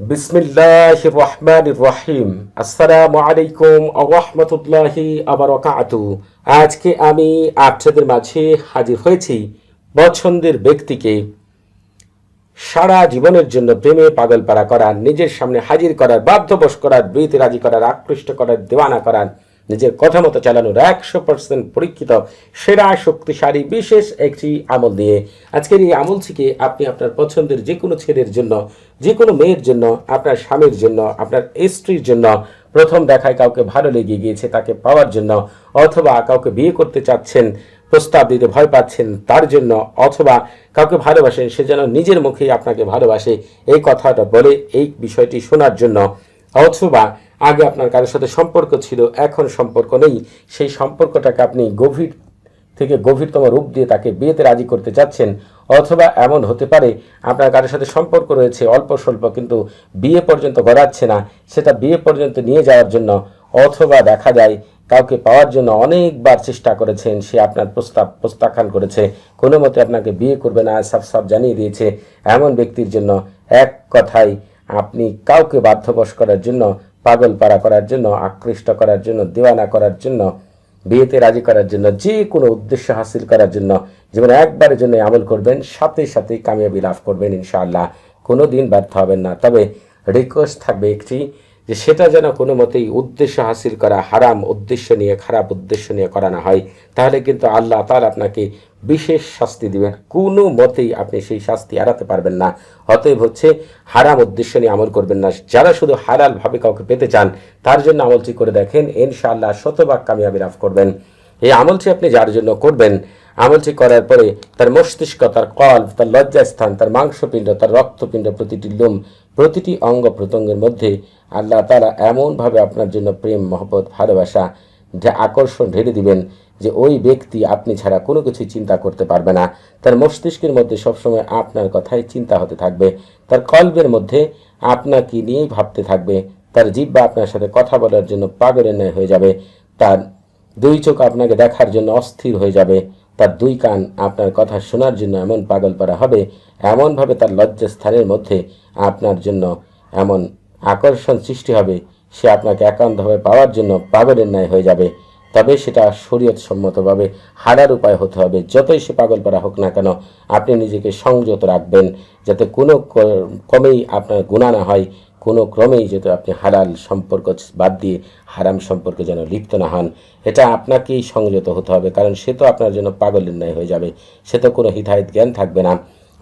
বিসমিল্লাহ রহমান রহিম। আসসালামু আলাইকুম রহমতুল্লাহি আবরকাতু আজকে আমি আপনাদের মাঝে হাজির হয়েছি পছন্দের ব্যক্তিকে। সারা জীবনের জন্য প্রেমে পাগল পাড়া করার, নিজের সামনে হাজির করার, বাধ্যবশ করার বৃত রাজি করার, আকৃষ্ট করার, দেওয়ানা করার নিজের কথা মতো চালানোর একশো পার্সেন্ট পরীক্ষিত, সেরা, শক্তিশালী, বিশেষ একটি আমল দিয়ে আজকের এই আমল থেকে আপনি আপনার পছন্দের যে কোনো ছেলের জন্য যে কোনো মেয়ের জন্য, আপনার স্বামীর জন্য, আপনার স্ত্রীর জন্য প্রথম দেখায় কাউকে ভালো লেগে গিয়েছে তাকে পাওয়ার জন্য, অথবা কাউকে বিয়ে করতে চাচ্ছেন, প্রস্তাব দিতে ভয় পাচ্ছেন তার জন্য, অথবা কাউকে ভালোবাসেন সে যেন নিজের মুখেই আপনাকে ভালোবাসে, এই কথাটা বলে এই বিষয়টি শোনার জন্য, অথবা আগে আপনার কারোর সাথে সম্পর্ক ছিল, এখন সম্পর্ক নেই। সেই সম্পর্কটাকে আপনি গভীর থেকে গভীরতম রূপ দিয়ে তাকে বিয়েতে রাজি করতে চাচ্ছেন, অথবা এমন হতে পারে আপনার কারোর সাথে সম্পর্ক রয়েছে, অল্প স্বল্প, কিন্তু বিয়ে পর্যন্ত গড়াচ্ছে না। সেটা বিয়ে পর্যন্ত নিয়ে যাওয়ার জন্য অথবা দেখা যায় কাউকে পাওয়ার জন্য অনেকবার চেষ্টা করেছেন, সে আপনার প্রস্তাব প্রত্যাখ্যান করেছে। কোনো মতে আপনাকে বিয়ে করবে না সাফ সব জানিয়ে দিয়েছে। এমন ব্যক্তির জন্য এক কথায় আপনি কাউকে বাধ্যবশ করার জন্য পাগল পাড়া করার জন্য, আকৃষ্ট করার জন্য, দেওয়ানা করার জন্য, বিয়েতে রাজি করার জন্য, যে কোনো উদ্দেশ্য হাসিল করার জন্য, যেমন একবারের জন্য আমল করবেন, সাথে সাথে কামিয়াবি লাভ করবেন ইনশাআল্লাহ। কোনো দিন ব্যর্থ হবেন না। তবে রিকোয়েস্ট থাকবে একটি যে সেটা যেন কোনো মতেই উদ্দেশ্য হাসিল করা, হারাম উদ্দেশ্য নিয়ে, খারাপ উদ্দেশ্য নিয়ে করা না হয়, তাহলে কিন্তু আল্লাহ তার আপনাকে বিশেষ শাস্তি দিবেন। কোনো মতেই আপনি সেই শাস্তি এড়াতে পারবেন না। অতএব হচ্ছে হারাম উদ্দেশ্য নিয়ে আমল করবেন না। যারা শুধু হালালভাবে কাউকে পেতে চান, তার জন্য আমলটি করে দেখেন, ইনশাআল্লাহ শতভাগ কামিয়াবি লাভ করবেন। এই আমলটি আপনি যার জন্য করবেন আমলটি করার পরে তার মস্তিষ্ক, তার কল্প, তার লজ্জাস্থান, তার মাংসপিণ্ড, তার রক্তপিণ্ড, প্রতিটি লোম, প্রতিটি অঙ্গ প্রত্যঙ্গের মধ্যে আল্লাহ তালা এমনভাবে আপনার জন্য প্রেম, মহব্বত, ভালোবাসা যে আকর্ষণ ঢেলে দিবেন যে ওই ব্যক্তি আপনি ছাড়া কোনো কিছুই চিন্তা করতে পারবে না। তার মস্তিষ্কের মধ্যে সবসময় আপনার কথাই চিন্তা হতে থাকবে। তার কল্পের মধ্যে আপনাকে নিয়েই ভাবতে থাকবে। তার জিব্বা আপনার সাথে কথা বলার জন্য পাগলের ন্যায় হয়ে যাবে। তার দুই চোখ আপনাকে দেখার জন্য অস্থির হয়ে যাবে। তার দুই কান আপনার কথা শোনার জন্য এমন পাগল পারা হবে, এমনভাবে তার লজ্জাস্থানের মধ্যে আপনার জন্য এমন আকর্ষণ সৃষ্টি হবে, সে আপনাকে একান্তভাবে পাওয়ার জন্য পাগলের ন্যায় হয়ে যাবে। তবে সেটা শরীয়ত সম্মতভাবে হারার উপায় হতে হবে। যতই সে পাগল পারা হোক না কেন, আপনি নিজেকে সংযত রাখবেন, যাতে কোনো কমেই আপনার গুণা না হয়। কোনো ক্রমেই যাতে আপনি হালাল সম্পর্ক বাদ দিয়ে হারাম সম্পর্কে যেন লিপ্ত না হন, এটা আপনাকেই সংযত হতে হবে, কারণ সে তো আপনার জন্য পাগলের ন্যায় হয়ে যাবে, সে তো কোনো হিতাহিত জ্ঞান থাকবে না।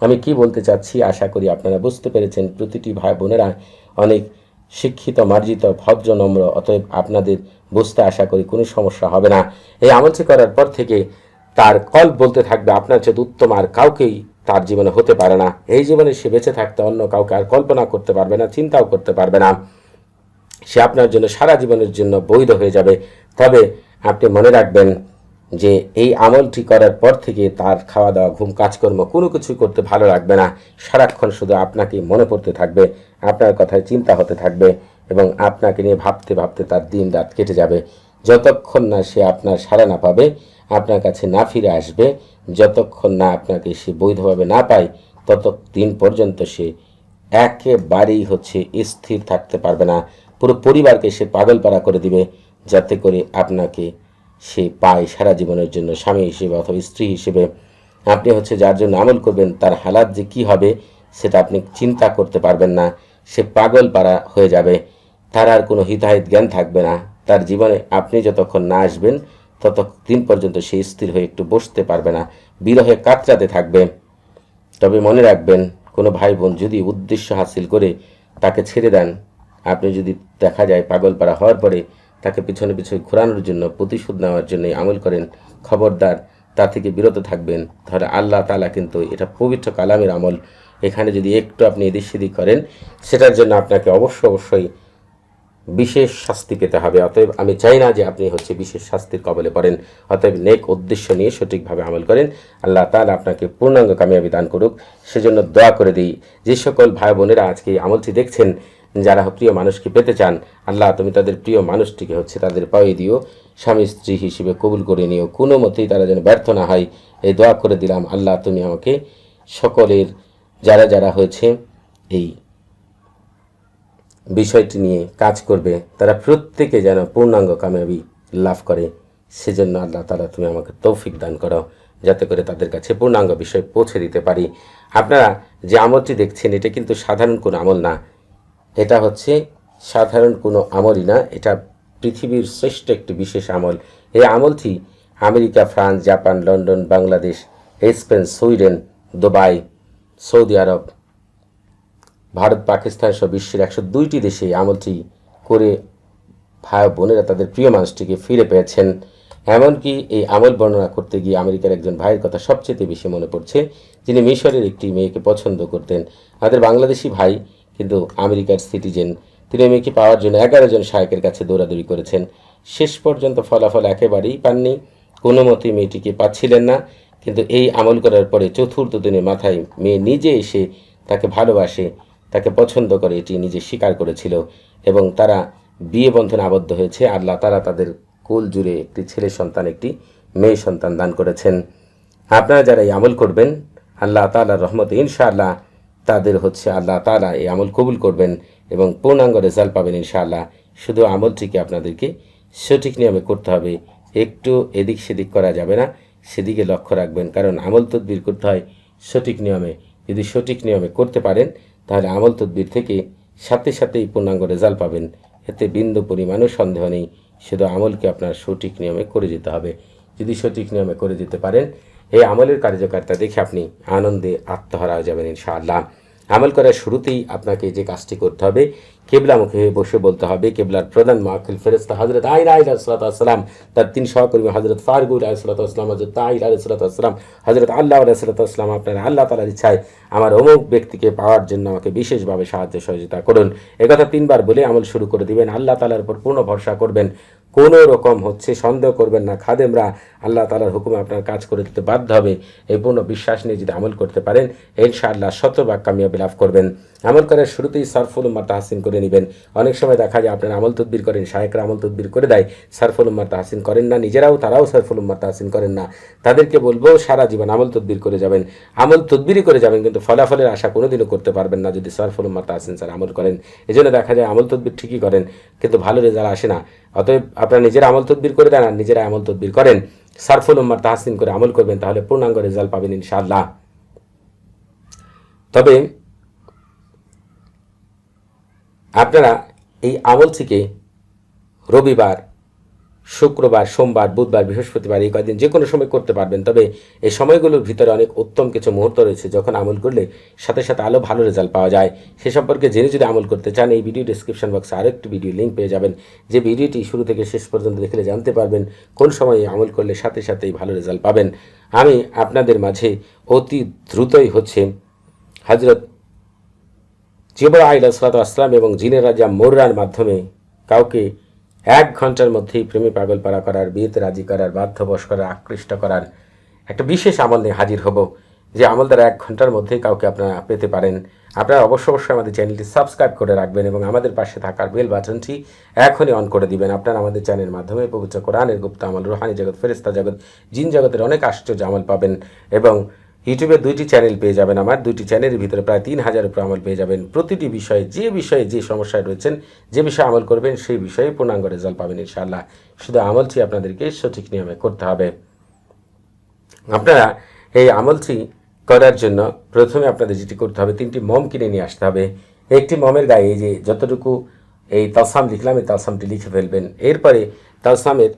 আমি কি বলতে চাচ্ছি আশা করি আপনারা বুঝতে পেরেছেন, প্রতিটি ভাই বোনেরা অনেক শিক্ষিত, মার্জিত, ভদ্র, নম্র, অতএব আপনাদের বুঝতে আশা করি কোনো সমস্যা হবে না। এই আমলটি করার পর থেকে তার কল বলতে থাকবে, আপনার চেয়ে উত্তম আর কাউকেই তার জীবনে হতে পারে না। এই জীবনে সে বেঁচে থাকতে অন্য কাউকে আর কল্পনা করতে পারবে না, চিন্তাও করতে পারবে না। সে আপনার জন্য সারা জীবনের জন্য বৈধ হয়ে যাবে। তবে আপনি মনে রাখবেন যে এই আমলটি করার পর থেকে তার খাওয়া দাওয়া ঘুম, কাজকর্ম কোনো কিছু করতে ভালো লাগবে না। সারাক্ষণ শুধু আপনাকে মনে পড়তে থাকবে, আপনার কথায় চিন্তা হতে থাকবে এবং আপনাকে নিয়ে ভাবতে ভাবতে তার দিন রাত কেটে যাবে। যতক্ষণ না সে আপনার সাড়া না পাবে আপনার কাছে না ফিরে আসবে, যতক্ষণ না আপনাকে সে বৈধভাবে না পায় তত দিন পর্যন্ত সে একেবারেই হচ্ছে স্থির থাকতে পারবে না। পুরো পরিবারকে সে পাগলপাড়া করে দিবে, যাতে করে আপনাকে সে পায় সারা জীবনের জন্য স্বামী হিসেবে অথবা স্ত্রী হিসেবে। আপনি হচ্ছে যার জন্য আমল করবেন, তার হালাত যে কি হবে, সেটা আপনি চিন্তা করতে পারবেন না। সে পাগল পাড়া হয়ে যাবে। তার আর কোনো হিতাহিত জ্ঞান থাকবে না। তার জীবনে আপনি যতক্ষণ না আসবেন ততদিন পর্যন্ত সে স্থির হয়ে একটু বসতে পারবে না, বিরহে কাতরাতে থাকবে। তবে মনে রাখবেন, কোনো ভাই বোন যদি উদ্দেশ্য হাসিল করে তাকে ছেড়ে দেন, আপনি যদি দেখা যায় পাগলপাড়া হওয়ার পরে তাকে পিছনে পিছনে ঘোরানোর জন্য প্রতিশোধ নেওয়ার জন্য আমল করেন, খবরদার তা থেকে বিরত থাকবেন, তাহলে আল্লাহ তালা কিন্তু এটা পবিত্র কালামের আমল। এখানে যদি একটু আপনি এদিক সেদিক করেন, সেটার জন্য আপনাকে অবশ্য অবশ্যই বিশেষ শাস্তি পেতে হবে। অতএব আমি চাই না যে আপনি হচ্ছে বিশেষ শাস্তির কবলে পড়েন। অতএব নেক উদ্দেশ্য নিয়ে সঠিকভাবে আমল করেন। আল্লাহ তাআলা আপনাকে পূর্ণাঙ্গ কামিয়াবি দান করুক। সেজন্য দোয়া করে দিই। যে সকল ভাই বোনেরা আজকে এই আমলটি দেখছেন, যারা প্রিয় মানুষকে পেতে চান, আল্লাহ তুমি তাদের প্রিয় মানুষটিকে হচ্ছে তাদের পায়ে দিও। স্বামী স্ত্রী হিসেবে কবুল করে নিও। কোনো মতেই তারা যেন ব্যর্থ না হয়। এই দোয়া করে দিলাম, আল্লাহ তুমি আমাকে সকলের, যারা যারা হয়েছে, এই বিষয়টি নিয়ে কাজ করবে, তারা প্রত্যেকে যেন পূর্ণাঙ্গ কামিয়াবি লাভ করে। সেজন্য আল্লাহ তালা তুমি আমাকে তৌফিক দান করো, যাতে করে তাদের কাছে পূর্ণাঙ্গ বিষয় পৌঁছে দিতে পারি। আপনারা যে আমলটি দেখছেন, এটা কিন্তু সাধারণ কোনো আমল না। এটা হচ্ছে সাধারণ কোনো আমলই না, এটা পৃথিবীর শ্রেষ্ঠ একটি বিশেষ আমল। এই আমলটি America, France, Japan, London, Bangladesh, Spain, Sweden, Dubai, Saudi Arab Bharat, Pakistan সহ বিশ্বের একশো দুইটি দেশে আমলটি করে ভাই বোনেরা তাদের প্রিয় মানুষটিকে ফিরে পেয়েছেন। এমনকি এই আমল বর্ণনা করতে গিয়ে আমেরিকার একজন ভাইয়ের কথা সবচেয়ে বেশি মনে পড়ছে, যিনি মিশরের একটি মেয়েকে পছন্দ করতেন। আমাদের বাংলাদেশি ভাই কিন্তু আমেরিকার সিটিজেন। তিনি মেয়েকে পাওয়ার জন্য এগারো জন শায়কের কাছে দৌড়াদৌড়ি করেছেন। শেষ পর্যন্ত ফলাফল একেবারেই পাননি। কোনো মতেই মেয়েটিকে পাচ্ছিলেন না। কিন্তু এই আমল করার পরে চতুর্থ দিনের মাথায় মেয়ে নিজে এসে তাকে ভালোবাসে। তাকে পছন্দ করে এটি নিজে স্বীকার করেছিল এবং তারা বিয়ে বন্ধনে আবদ্ধ হয়েছে। আল্লাহ তারা তাদের কোল জুড়ে একটি ছেলে সন্তান, একটি মেয়ে সন্তান দান করেছেন। আপনারা যারা এই আমল করবেন, আল্লাহ তালার রহমত ইনশাআল্লাহ তাদের হচ্ছে আল্লাহ তালা এই আমল কবুল করবেন এবং পূর্ণাঙ্গ রেজাল্ট পাবেন ইনশাআল্লাহ। শুধু আমলটিকে আপনাদেরকে সঠিক নিয়মে করতে হবে, একটু এদিক সেদিক করা যাবে না, সেদিকে লক্ষ্য রাখবেন। কারণ আমল তদবির করতে হয় সঠিক নিয়মে। যদি সঠিক নিয়মে করতে পারেন তাহলে আমল তদ্বির থেকে সাথে সাথেই পূর্ণাঙ্গ রেজাল্ট পাবেন। এতে বিন্দু পরিমাণও সন্দেহ নেই। শুধু আমলকে আপনার সঠিক নিয়মে করে যেতে হবে। যদি সঠিক নিয়মে করে যেতে পারেন, এই আমলের কার্যকারিতা দেখে আপনি আনন্দে আত্মহারা যাবেন ইনশাআল্লাহ। আমল করার শুরুতেই আপনাকে যে কাজটি করতে হবে কেবলা মুখে বসে বলতে হবে। কেবলার প্রধান মাহফিল ফেরেস্তা হজরত আইন আইল সালাতাম তার তিন সহকর্মী হজরত ফারগুল আলাইসালাম হজরত তাইল আলাইসালাম হজরত আল্লাহ আলাইসালাম আপনার আল্লাহ তালার ইচ্ছায় আমার অমুক ব্যক্তিকে পাওয়ার জন্য আমাকে বিশেষভাবে সাহায্য সহযোগিতা করুন। একথা তিনবার বলে আমল শুরু করে দিবেন। আল্লাহ তালার উপর পূর্ণ ভরসা করবেন। কোনো রকম হচ্ছে, সন্দেহ করবেন না। খাদেমরা আল্লাহ তালার হুকুমে আপনার কাজ করে দিতে বাধ্য হবে। এই পূর্ণ বিশ্বাস নিয়ে যদি আমল করতে পারেন, ইনশাআল্লাহ শতভাগ কামিয়াবি লাভ করবেন। আমল করার শুরুতেই সারফুল উম্মার তাহসিন করে নেবেন। অনেক সময় দেখা যায় আপনার আমল তদবির করেন শাহেকরা আমল তদবির করে দেয়, সারফুল উম্মার তাহসিন করেন না, নিজেরাও তারাও সারফুল উম্মার তাহসিন করেন না। তাদেরকে বলব, সারা জীবন আমল তদবির করে যাবেন। আমল তদবিরই করে যাবেন, কিন্তু ফলাফলের আশা কোনোদিনও করতে পারবেন না যদি সারফুল উম্মার তাহসিন স্যার আমল করেন। এই জন্য দেখা যায় আমল তদবির ঠিকই করেন, কিন্তু ভালো রেজাল্ট আসে না। অতএব আপনারা নিজের আমল তদবির করে দেন আর নিজেরা আমল তদবির করেন। সারফুল উম্মার তাহাসিন করে আমল করবেন, তাহলে পূর্ণাঙ্গ রেজাল্ট পাবেন ইনশাআল্লাহ। তবে আপনারা এই আমল থেকে রবিবার শুক্রবার, সোমবার, বুধবার, বৃহস্পতিবার এই কয়েকদিন যে কোনো সময় করতে পারবেন। তবে এই সময়গুলোর ভিতরে অনেক উত্তম কিছু মুহূর্ত রয়েছে যখন আমল করলে সাথে সাথে আলো ভালো রেজাল্ট পাওয়া যায়। সে সম্পর্কে জেনে যদি আমল করতে চান, এই ভিডিও ডিসক্রিপশন বক্সে আরেকটি ভিডিও লিঙ্ক পেয়ে যাবেন, যে ভিডিওটি শুরু থেকে শেষ পর্যন্ত দেখলে জানতে পারবেন কোন সময় আমল করলে সাথে সাথেই ভালো রেজাল্ট পাবেন। আমি আপনাদের মাঝে অতি দ্রুতই হচ্ছে হজরত জিবরা আইল আসলাম এবং জিনের রাজা মোর্রার মাধ্যমে কাউকে এক ঘণ্টার মধ্যেই প্রেমে পাগল পাড়া করার, বিয়েতে রাজি করার, বাধ্যবশ করার, আকৃষ্ট করার একটা বিশেষ আমল নিয়ে হাজির হব, যে আমল দ্বারা এক ঘণ্টার মধ্যেই কাউকে আপনারা পেতে পারেন। আপনারা অবশ্য অবশ্যই আমাদের চ্যানেলটি সাবস্ক্রাইব করে রাখবেন এবং আমাদের পাশে থাকার বেল বাটনটি এখনই অন করে দিবেন। আপনারা আমাদের চ্যানেলের মাধ্যমে পবিত্র কোরআনের গুপ্ত আমল, রোহানি জগৎ ফেরিস্তা জগৎ, জিন জগতের অনেক আশ্চর্য আমল পাবেন এবং ইউটিউবে দুইটি চ্যানেল পেয়ে যাবেন আমার। দুইটি চ্যানেলের ভিতরে প্রায় তিন হাজার উপর আমল পেয়ে যাবেন। প্রতিটি বিষয়ে, যে বিষয়ে যে সমস্যায় রয়েছেন, যে বিষয়ে আমল করবেন, সেই বিষয়ে পূর্ণাঙ্গ রেজাল্ট পাবেন ইনশাআল্লাহ। শুধু আমলটি আপনাদেরকে সঠিক নিয়মে করতে হবে। আপনারা এই আমলটি করার জন্য প্রথমে আপনাদের যেটি করতে হবে, তিনটি মম কিনে নিয়ে আসতে হবে। একটি মমের গায়ে যে যতটুকু এই তালসাম লিখলাম, এই তালসামটি লিখে ফেলবেন। এরপরে তালসামের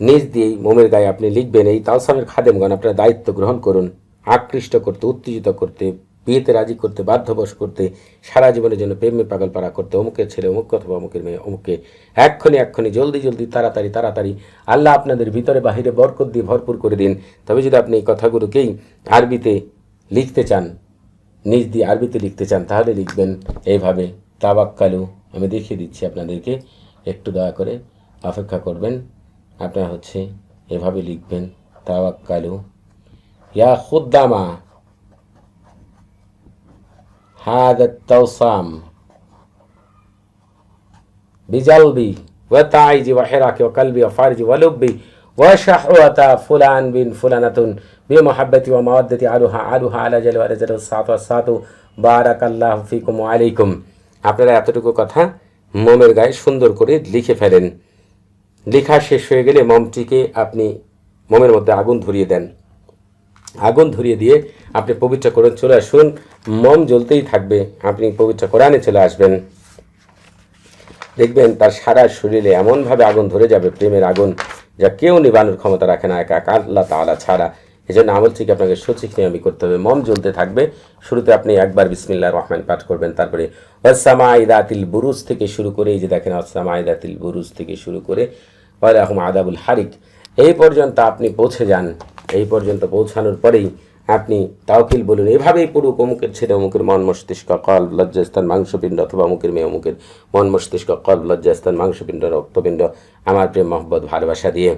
নিজ দিয়েই মোমের গায়ে আপনি লিখবেন। এই তালসামের খাদেমগণ আপনারা দায়িত্ব গ্রহণ করুন। আকৃষ্ট করতে, উত্তেজিত করতে, বিয়েতে রাজি করতে, বাধ্যবশ করতে, সারা জীবনের জন্য প্রেমে পাগল পাড়া করতে, অমুকের ছেলে, অমুক অথবা অমুকের মেয়ে, অমুককে এক্ষণে এক্ষণে জলদি জলদি, তাড়াতাড়ি তাড়াতাড়ি আল্লাহ আপনাদের ভিতরে বাহিরে বরকত দিয়ে ভরপুর করে দিন। তবে যদি আপনি এই কথাগুলোকেই আরবিতে লিখতে চান, নিজ দিয়ে আরবিতে লিখতে চান, তাহলে লিখবেন এইভাবে তাবাক্কালু আমি দেখিয়ে দিচ্ছি আপনাদেরকে, একটু দয়া করে অপেক্ষা করবেন। আপনারা হচ্ছে এভাবে লিখবেন, তাওয়াক্কালু। ইয়া খুদ্দামা هذا التوصام بجلبي وتعيجي وحراكي وقلبي وفارجي ولبي وشحوة فلان بن فلانة بمحبتي ومودتي علوها علوها على جل وعلا جل الساعة والساعة بارك الله فيكم وعليكم আপনারা এতটুকু কথা মোমের গায়ে সুন্দর করে লিখে ফেলেন লেখা শেষ হয়ে গেলে মমটিকে আপনি মোমের মধ্যে আগুন ধরিয়ে দেন আগুন ধরিয়ে দিয়ে আপনি পবিত্র কোরআন চলে আসুন। মম জ্বলতেই থাকবে। আপনি পবিত্র কোরআনে চলে আসবেন। দেখবেন তার সারা শরীরে এমনভাবে আগুন ধরে যাবে, প্রেমের আগুন, যা কেউ নিবানোর ক্ষমতা রাখে না একা আল্লাহ তাআলা ছাড়া। এই জন্য আমল থেকে আপনাকে সচিক নিয়মই করতে হবে। মম জ্বলতে থাকবে। শুরুতে আপনি একবার বিসমিল্লা রহমান পাঠ করবেন, তারপরে ওয়াসামা ইদাতিল বুরুজ থেকে শুরু করে, এই যে দেখেন ওয়াসামা ইদাতিল বুরুজ থেকে শুরু করে, ওয়ালাহুম আদাবুল হারিক, এই পর্যন্ত আপনি পৌঁছে যান। এই পর্যন্ত পৌঁছানোর পরেই আপনি তাওকিল বলুন, এভাবেই পুরুক অমুকের ছেলে, অমুকের মন মস্তিষ্ক, কল, লজ্জাস্থান, মাংসপিণ্ড অথবা অমুকের মেয়ে, অমুকের মন মস্তিষ্ক, কল, লজ্জাস্থান, মাংসপিণ্ড, রক্তপিণ্ড, আমার প্রেম, মহব্বত, ভালোবাসা দিয়ে।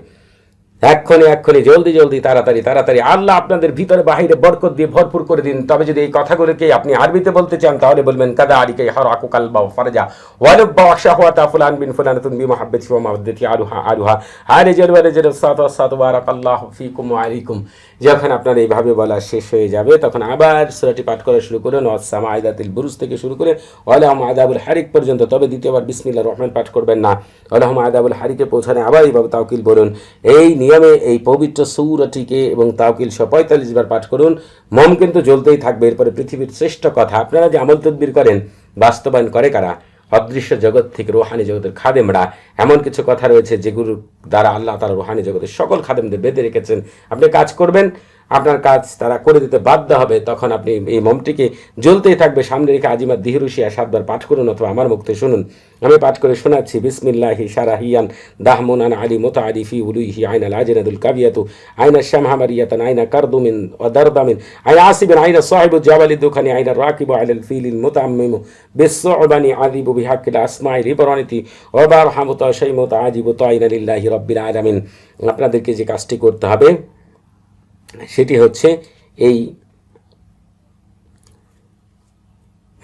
এক্ষণে এক্ষণে জলদি জলদি, তাড়াতাড়ি তাড়াতাড়ি। আল্লাহ আপনাদের ভিতরে বাহিরে বরকত দিয়ে ভরপুর করে দিন। তবে যদি এই কথাগুলোকে আপনি আরবিতে বলতে চান, তাহলে বলবেন, কাদা আরিকে হর আকু কালবা ফারজা। ওয়ালব বাওয়াশা হুয়া তা ফুলান বিন ফুলান তুন বি মুহাব্বতি ওয়া মাওয়াদ্দাতি আরুহা আরুহা। আরে জরওয়ারে জর সাত সাত, বারাকাল্লাহু ফিকুম ওয়া আলাইকুম। যখন আপনার এইভাবে বলা শেষ হয়ে যাবে, তখন আবার সূরাটি পাঠ করা শুরু করুন। ওয়াসামা আইদাতিল বুরুজ থেকে শুরু করে ওয়ালাহুম আদাবুল হারিক পর্যন্ত। তবে দ্বিতীয়বার বিসমিল্লাহির রহমান পাঠ করবেন না। ওয়ালাহুম আদাবুল হারিকে পৌঁছানে আবার এইভাবে তাওকিল বলুন। এই নিয়মে এই পবিত্র সৌরটিকে এবং তাওকিল সহ পঁয়তাল্লিশ বার পাঠ করুন। মম কিন্তু জ্বলতেই থাকবে, এরপরে পৃথিবীর শ্রেষ্ঠ কথা। আপনারা যে আমল তদ্বির করেন, বাস্তবায়ন করে কারা? অদৃশ্য জগৎ থেকে রোহানি জগতের খাদেমরা। এমন কিছু কথা রয়েছে যেগুলো দ্বারা আল্লাহ তারা রোহানি জগতের সকল খাদেমদের বেঁধে রেখেছেন। আপনি কাজ করবেন আপনার কাজ তারা করে দিতে বাধ্য হবে, তখন আপনি এই মমটিকে জ্বলতেই থাকবে। সামনে রেখে আজিমার দিহরুশিয়া সাতবার পাঠ করুন অথবা আমার মুক্তি শুনুন। আমি পাঠ করে শোনাচ্ছি, বিসমিল্লাহি সারাহিয়ান দাহমুনান আলী মোতা আরিফি উলুইহি আইনা লাজিনাদুল কাবিয়াতু, আইনা শামহামারিয়াতান, আইনা কারদুমিন ও দারদামিন, আইনা আসিবিন, আইনা সাহিবু জাবালি দুখানি, আইনা রাকিবু আলাল ফিলিল মুতাম্মিমু বিশ্ববানি আদিবু বিহাক্কিল আসমাই রিবরণিতি ওবার হামুতা শাইমুতা আজিবু তাইনা লিল্লাহি রব্বিল আলামিন। আপনাদেরকে যে কাজটি করতে হবে সেটি হচ্ছে এই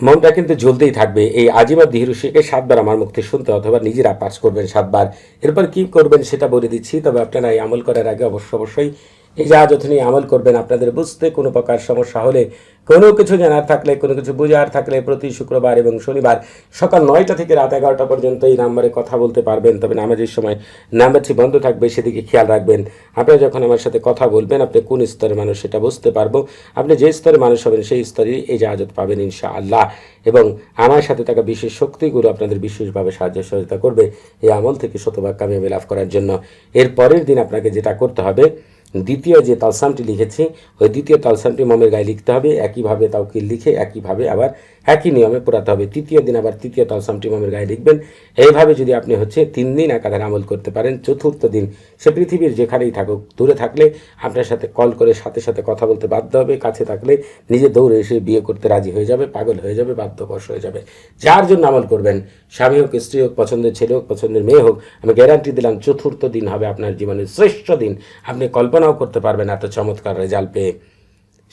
মনটা কিন্তু জ্বলতেই থাকবে। এই আজিবা দিহিরুষিকে সাতবার আমার মুক্তি শুনতে অথবা নিজেরা পাস করবেন সাতবার। এরপর কি করবেন সেটা বলে দিচ্ছি, তবে আপনারা এই আমল করার আগে অবশ্য অবশ্যই এই যা যথনি আমল করবেন, আপনাদের বুঝতে কোনো প্রকার সমস্যা হলে কোনো কিছু জানার থাকলে, কোনো কিছু বোঝার থাকলে প্রতি শুক্রবার এবং শনিবার সকাল নয়টা থেকে রাত এগারোটা পর্যন্ত এই নাম্বারে কথা বলতে পারবেন। তবে নামাজের সময় নাম্বারটি বন্ধ থাকবে, সেদিকে খেয়াল রাখবেন। আপনারা যখন আমার সাথে কথা বলবেন, আপনি কোন স্তরের মানুষ সেটা বুঝতে পারব। আপনি যে স্তরের মানুষ হবেন, সেই স্তরেই এই জাহাজত পাবেন ইনশা আল্লাহ এবং আমার সাথে থাকা বিশেষ শক্তিগুলো আপনাদের বিশেষভাবে সাহায্য সহযোগিতা করবে। এই আমল থেকে শতভাগ কামিয়াবি লাভ করার জন্য। এর পরের দিন আপনাকে যেটা করতে হবে দ্বিতীয় যে তালসামটি লিখেছি, ওই দ্বিতীয় তালসামটি মমের গায়ে লিখতে হবে একইভাবে তাওকে লিখে একইভাবে আবার একই নিয়মে পড়াতে হবে। তৃতীয় দিন আবার তৃতীয় তালসামটি মমের গায়ে লিখবেন। এইভাবে যদি আপনি হচ্ছে তিন দিন একাধারে আমল করতে পারেন, চতুর্থ দিন সে পৃথিবীর যেখানেই থাকুক, দূরে থাকলে আপনার সাথে কল করে সাথে সাথে কথা বলতে বাধ্য হবে। কাছে থাকলে নিজে দৌড়ে এসে বিয়ে করতে রাজি হয়ে যাবে, পাগল হয়ে যাবে, বাধ্যবশ হয়ে যাবে। যার জন্য আমল করবেন, স্বামী হোক, স্ত্রী হোক, পছন্দের ছেলে হোক, পছন্দের মেয়ে হোক, আমি গ্যারান্টি দিলাম, চতুর্থ দিন হবে আপনার জীবনের শ্রেষ্ঠ দিন। আপনি কল্পনাও করতে পারবেন এত চমৎকার রেজাল্ট পেয়ে।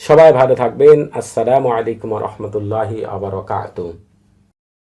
সবাই ভালো থাকবেন। আসসালামু আলাইকুম রহমতুল্লাহি আবরকাত